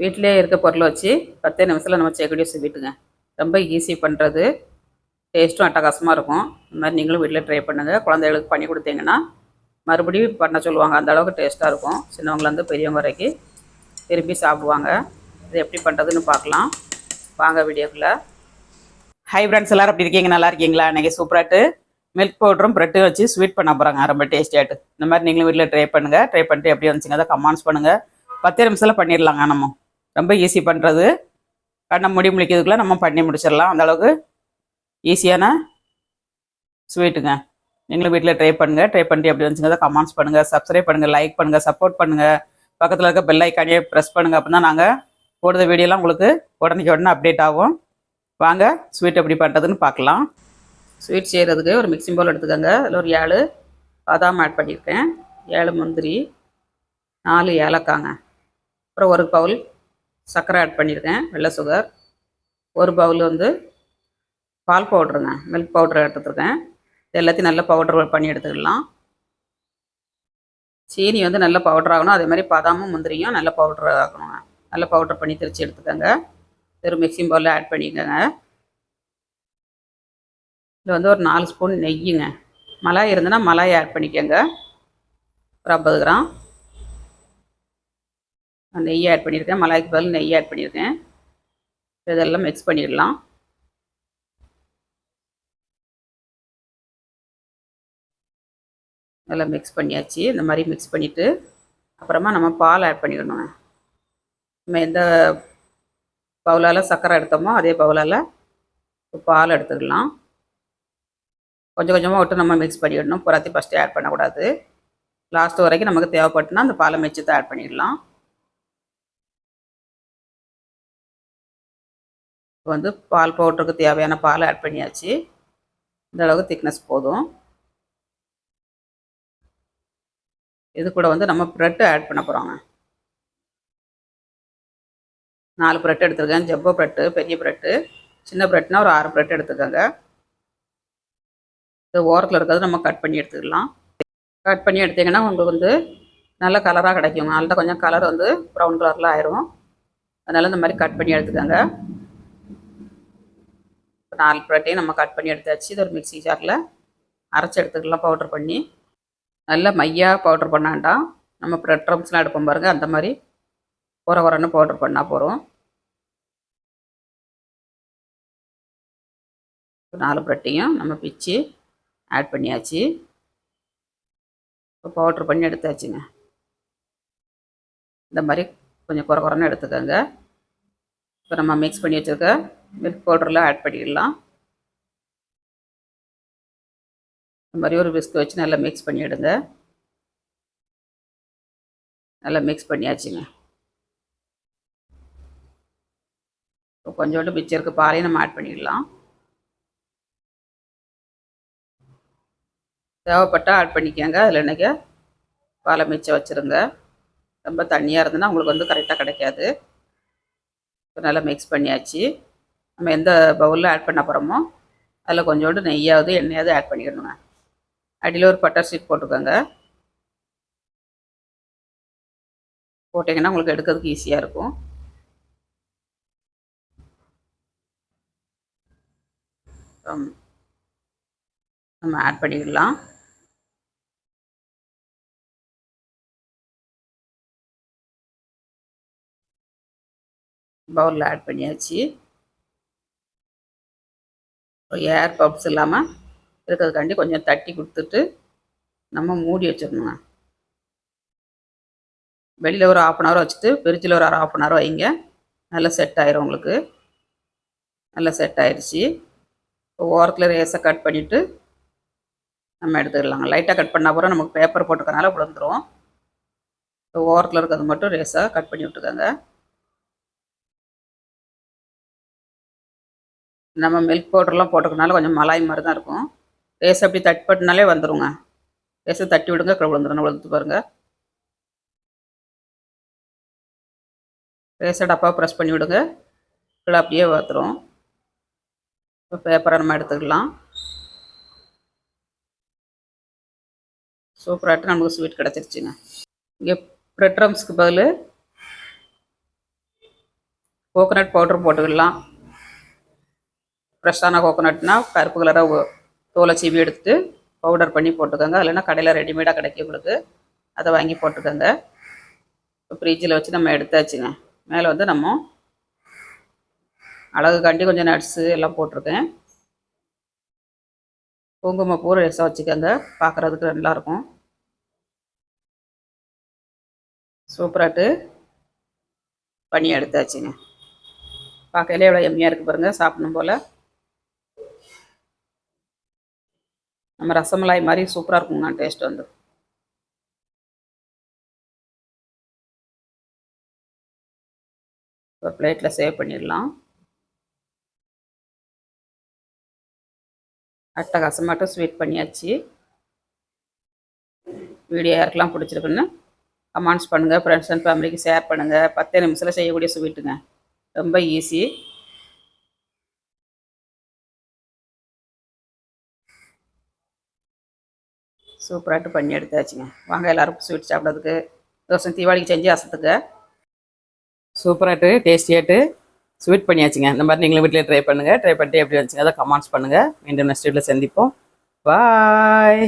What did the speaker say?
வீட்டிலே இருக்க பொருளை வச்சு பத்தே நிமிஷத்தில் நம்ம செய்யக்கூடிய ஸ்வீட்டுங்க ரொம்ப ஈஸி பண்ணுறது டேஸ்ட்டும் அட்டகாசமாக இருக்கும். இந்த மாதிரி நீங்களும் வீட்டில் ட்ரை பண்ணுங்கள் குழந்தைகளுக்கு பண்ணி கொடுத்தீங்கன்னா மறுபடியும் பண்ண சொல்லுவாங்க. அந்த அளவுக்கு டேஸ்ட்டாக இருக்கும். சின்னவங்கலேருந்து பெரியவங்க வரைக்கும் விரும்பி சாப்பிடுவாங்க. இது எப்படி பண்ணுறதுன்னு பார்க்கலாம். வாங்க வீடியோக்குள்ளே. ஹை ஃப்ரெண்ட்ஸ் எல்லோரும் அப்படி இருக்கீங்க? நல்லா இருக்கீங்களா? இன்றைக்கி சூப்பராட்டு மில்க் பவுடரும் ப்ரெட்டும் வச்சு ஸ்வீட் பண்ண போகிறாங்க ரொம்ப டேஸ்டியாகிட்டு இந்த மாதிரி நீங்களும் வீட்டில் ட்ரை பண்ணுங்கள் ட்ரை பண்ணிட்டு எப்படி வந்துச்சுங்க அதை கமெண்ட்ஸ் பண்ணுங்கள் பத்து நிமிஷத்தில் பண்ணிடலாங்க நம்ம. ரொம்ப ஈஸி பண்ணுறது கண்ணை முடி முடிக்கிறதுக்குள்ளே நம்ம பண்ணி முடிச்சிடலாம். அந்த அளவுக்கு ஈஸியான ஸ்வீட்டுங்க நீங்களும் வீட்டில் ட்ரை பண்ணுங்கள் ட்ரை பண்ணி அப்படி வந்துச்சுங்க கமெண்ட்ஸ் பண்ணுங்கள் சப்ஸ்கிரைப் பண்ணுங்கள் லைக் பண்ணுங்கள் சப்போர்ட் பண்ணுங்கள் பக்கத்தில் இருக்க பெல் ஐக்கானே ப்ரெஸ் பண்ணுங்கள் அப்போ தான் நாங்கள் போடுற வீடியோலாம் உங்களுக்கு உடனே உடனே அப்டேட் ஆகும். வாங்க ஸ்வீட் எப்படி பண்ணுறதுன்னு பார்க்கலாம். ஸ்வீட் செய்கிறதுக்கு ஒரு மிக்சிங் பவுல் எடுத்துக்கோங்க. அதில் ஒரு ஏழு பாதாம் ஆட் பண்ணியிருக்கேன். ஏழு முந்திரி நாலு ஏலக்காங்க அப்புறம் ஒரு பவுல் சர்க்கரை ஆட் பண்ணியிருக்கேன் வெள்ளை சுகர் ஒரு பவுல் வந்து பால் பவுட்ருங்க மில்க் பவுட்ரு எடுத்துருக்கேன் இது எல்லாத்தையும் நல்ல பவுடர் பண்ணி எடுத்துக்கலாம். சீனி வந்து நல்ல பவுடர் ஆகணும். அதே மாதிரி பாதாமும் முந்திரியும் நல்ல பவுடர் ஆகணுங்க. நல்ல பவுடர் பண்ணி திரிச்சு எடுத்துக்கோங்க. வெறும் மிக்சிங் பவுலில் ஆட் பண்ணிக்கோங்க. இதில் வந்து ஒரு நாலு ஸ்பூன் நெய்யுங்க. மலாய் இருந்ததுன்னா மலாய் ஆட் பண்ணிக்கோங்க. ஒரு ஐம்பது கிராம். நெய் ஆட் பண்ணியிருக்கேன். மலாய்க்கு பதில் நெய் ஆட் பண்ணியிருக்கேன். இதெல்லாம் மிக்ஸ் பண்ணிடலாம். நல்லா மிக்ஸ் பண்ணியாச்சு. இந்த மாதிரி மிக்ஸ் பண்ணிவிட்டு அப்புறமா நம்ம பால் ஆட் பண்ணிடணும். நம்ம எந்த பவுலால் சர்க்கரை எடுத்தோமோ அதே பவுலால் பால் எடுத்துக்கலாம் கொஞ்சம் கொஞ்சமாக விட்டு நம்ம மிக்ஸ் பண்ணிடணும். புறாத்தி ஃபஸ்ட்டு ஆட் பண்ணக்கூடாது. லாஸ்ட் வரைக்கும் நமக்கு தேவைப்பட்டுனா அந்த பாலை மிச்சத்தை ஆட் பண்ணிடலாம். இப்போ வந்து பால் பவுடருக்கு தேவையான பால் ஆட் பண்ணியாச்சு. இந்த அளவுக்கு திக்னஸ் போதும். இது கூட வந்து நம்ம ப்ரெட்டு ஆட் பண்ண போகிறோங்க நாலு ப்ரெட் எடுத்துருக்கேன். ஜப்போ ப்ரெட்டு பெரிய ப்ரெட்டு சின்ன ப்ரெட்னா ஒரு ஆறு ப்ரெட் எடுத்துக்கோங்க இது ஓரத்தில் இருக்கிறது நம்ம கட் பண்ணி எடுத்துக்கலாம். கட் பண்ணி எடுத்திங்கன்னா உங்களுக்கு வந்து நல்ல கலராக கிடைக்கும் நல்ல கொஞ்சம் கலர் வந்து ப்ரௌன் கலரில் ஆயிரும். அதனால் இந்த மாதிரி கட் பண்ணி எடுத்துக்கோங்க. நாலு பரோட்டையும் நம்ம கட் பண்ணி எடுத்தாச்சு. இது ஒரு மிக்சி ஜாரில் அரைச்சி எடுத்துக்கலாம் பவுட்ரு பண்ணி. நல்லா மையாக பவுட்ரு பண்ணாண்டாம் நம்ம ப்ரெட் ட்ரம்ஸ்லாம் எடுப்போம் பாருங்கள் அந்த மாதிரி உர உரன்னு பவுட்ரு பண்ணால் போகிறோம் நாலு ப்ரெட்டையும் நம்ம பிச்சு ஆட் பண்ணியாச்சு. இப்போ பவுட்ரு பண்ணி எடுத்தாச்சுங்க. இந்த மாதிரி கொஞ்சம் குறை குறைன்னு எடுத்துக்கோங்க. இப்போ நம்ம மிக்ஸ் பண்ணி வச்சுருக்க மில்க் பவுடரில் ஆட் பண்ணிடலாம். இந்த மாதிரி ஒரு பிஸ்கு வச்சு நல்லா மிக்ஸ் பண்ணிவிடுங்க நல்லா மிக்ஸ் பண்ணியாச்சுங்க. இப்போ கொஞ்சோண்டு மிச்சம் இருக்க பாலையும் நம்ம ஆட் பண்ணிடலாம். தேவைப்பட்டால் ஆட் பண்ணிக்கோங்க. அதில் என்னைக்கு பாலை மிச்சம் வச்சுருங்க. ரொம்ப தண்ணியாக இருந்ததுன்னா உங்களுக்கு வந்து கரெக்டாக கிடைக்காது. இப்போ நல்லா மிக்ஸ் பண்ணியாச்சு. நம்ம எந்த பவுலில் ஆட் பண்ண போகிறோமோ அதில் கொஞ்சோண்டு நெய்யாவது எண்ணெயாவது ஆட் பண்ணிக்கணுங்க. அடியில் ஒரு பட்டர் ஷீட் போட்டுக்கோங்க. போட்டிங்கன்னா உங்களுக்கு எடுக்கிறதுக்கு ஈஸியாக இருக்கும். நம்ம ஆட் பண்ணிடலாம் பவுலில் ஆட் பண்ணியாச்சு. ஏர் பப்ஸ் இல்லாமல் இருக்கிறதுக்காண்டி கொஞ்சம் தட்டி கொடுத்துட்டு நம்ம மூடி வச்சிடணுங்க. வெளியில் ஒரு ஆஃப் அன் ஹவர் வச்சுட்டு ஃப்ரிட்ஜில் ஒரு ஆஃப் அன் ஹவர் வைங்க. நல்லா செட் ஆயிரும் உங்களுக்கு. நல்லா செட் ஆயிடுச்சு இப்போ ஓரத்தில் ரேஸை கட் பண்ணிவிட்டு நம்ம எடுத்துக்கலாங்க. லைட்டாக கட் பண்ணால் அப்புறம் நமக்கு பேப்பர் போட்டுக்கனால விழுந்துடும் இப்போ ஓரத்தில் இருக்கிறது மட்டும் ரேஸாக கட் பண்ணி விட்டுக்கோங்க. நம்ம மில்க் பவுடர்லாம் போட்டுக்கனால கொஞ்சம் மலாய் மாதிரி தான் இருக்கும். ரேஸ் அப்படி தட்டி பட்டினாலே வந்துடுங்க ரேஸை தட்டி விடுங்க கீழே விழுந்துடும் விழுந்து பாருங்கள் ரேஸை டப்பாவை ப்ரெஸ் பண்ணி விடுங்க. கீழே அப்படியே வந்துடும் இப்போ பேப்பரை நம்ம எடுத்துக்கலாம். சூப்பராகிட்டு நமக்கு ஸ்வீட் கிடச்சிருச்சுங்க. இங்கே ப்ரெட் க்ரம்ஸ்க்கு பதில் கோகோனட் பவுடர் போட்டுக்கலாம். ஃப்ரெஷ்ஷான கோகோனட்னா கருப்பு கலராக தோலை சீவி எடுத்துட்டு பவுடர் பண்ணி போட்டுக்கோங்க. இல்லைன்னா கடையில் ரெடிமேடாக கிடைக்கும் உங்களுக்கு. அதை வாங்கி போட்டுக்கோங்க. இப்போ ஃப்ரிட்ஜில் வச்சு நம்ம எடுத்தாச்சுங்க. மேலே வந்து நம்ம அழகுக்காண்டி கொஞ்சம் நட்ஸு எல்லாம் போட்டிருக்கேன். குங்குமப்பூ ரெஸாக வச்சுக்கோங்க. பார்க்குறதுக்கு நல்லாயிருக்கும். சூப்பராட்டு பண்ணி எடுத்தாச்சுங்க. பார்க்கையிலே எவ்வளோ எம்மியாக இருக்குது பாருங்கள் சாப்பிடணும் போல். நம்ம ரசமலாய் மாதிரி சூப்பராக இருக்குங்க டேஸ்ட் வந்து. ஒரு பிளேட்டில் சேவ் பண்ணிடலாம். அட்டகாசமாட்டும் ஸ்வீட் பண்ணியாச்சு. வீடியோ யாருக்கெல்லாம் பிடிச்சிருக்குன்னு கமெண்ட்ஸ் பண்ணுங்கள் ஃப்ரெண்ட்ஸ் அண்ட் ஃபேமிலிக்கு ஷேர் பண்ணுங்கள் பத்தே நிமிஷத்தில் செய்யக்கூடிய ஸ்வீட்டுங்க ரொம்ப ஈஸி சூப்பராகிட்டு பண்ணி எடுத்தாச்சுங்க. வாங்க எல்லோரும் ஸ்வீட் சாப்பிட்றதுக்கு தோசை தீபாவளிக்கு செஞ்சு அசத்துக்கு. சூப்பராகிட்டு டேஸ்டியாகிட்டு ஸ்வீட் பண்ணியாச்சுங்க. இந்த மாதிரி நீங்களும் வீட்டிலே ட்ரை பண்ணுங்கள் ட்ரை பண்ணிட்டு எப்படி வந்துச்சுங்க அதை கமெண்ட்ஸ் பண்ணுங்கள் மீண்டும் நெக்ஸ்ட் வீட்டில் சந்திப்போம். பாய்